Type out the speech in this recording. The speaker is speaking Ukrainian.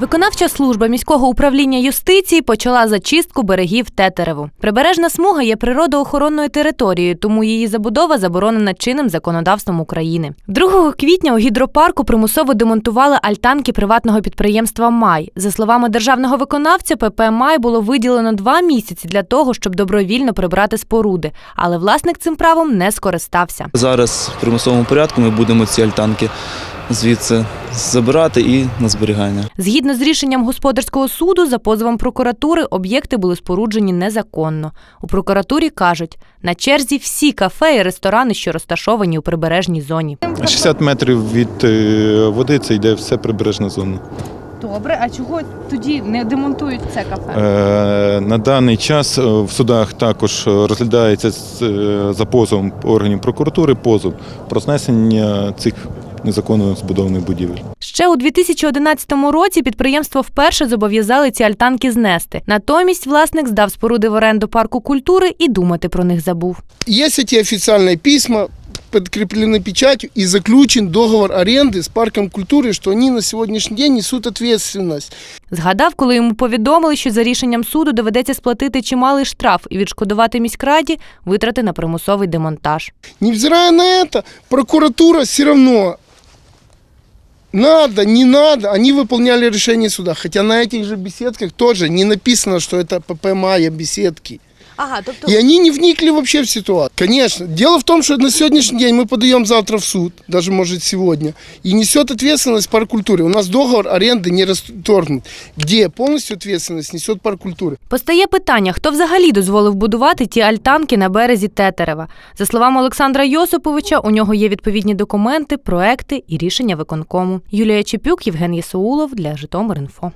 Виконавча служба міського управління юстиції почала зачистку берегів Тетереву. Прибережна смуга є природоохоронною територією, тому її забудова заборонена чинним законодавством України. 2 квітня у гідропарку примусово демонтували альтанки приватного підприємства Май. За словами державного виконавця, ПП Май було виділено два місяці для того, щоб добровільно прибрати споруди, але власник цим правом не скористався. Зараз в примусовому порядку ми будемо ці альтанки звідси забирати і на зберігання. Згідно з рішенням господарського суду, за позовом прокуратури об'єкти були споруджені незаконно. У прокуратурі кажуть, на черзі всі кафе і ресторани, що розташовані у прибережній зоні. 60 метрів від е, води це йде все прибережна зона. Добре, а чого тоді не демонтують це кафе? Е, На даний час е, в судах також розглядається е, за позовом органів прокуратури позов про знесення цих незаконно збудованих будівель. Ще у 2011 році підприємство вперше зобов'язали ці альтанки знести. Натомість власник здав споруди в оренду парку культури і думати про них забув. Есть эти официальные письма, подкреплены печатью и заключен договор аренды с парком культуры, что они на сегодняшний день несут ответственность. Згадав, коли йому повідомили, що за рішенням суду доведеться сплатити чималий штраф і відшкодувати міськраді витрати на примусовий демонтаж. Невзирая на это, прокуратура все равно надо, не надо, они выполняли решение суда. Хотя на этих же беседках тоже не написано, что это ПП Майя беседки. Ага, тобто И они не вникли вообще в ситуацию. Конечно. Дело в том, что на сегодняшний день мы подаем завтра в суд, даже может сегодня, и несет ответственность парк культуры. У нас договор аренды не расторгнут, где полностью ответственность несет парк культуры. Постає питання, хто взагалі дозволив будувати ті альтанки на березі Тетерева. За словами Олександра Йосиповича, у нього є відповідні документи, проекти і рішення виконкому. Юлія Чепюк, Євген Єсоулов для Житомир.Інфо.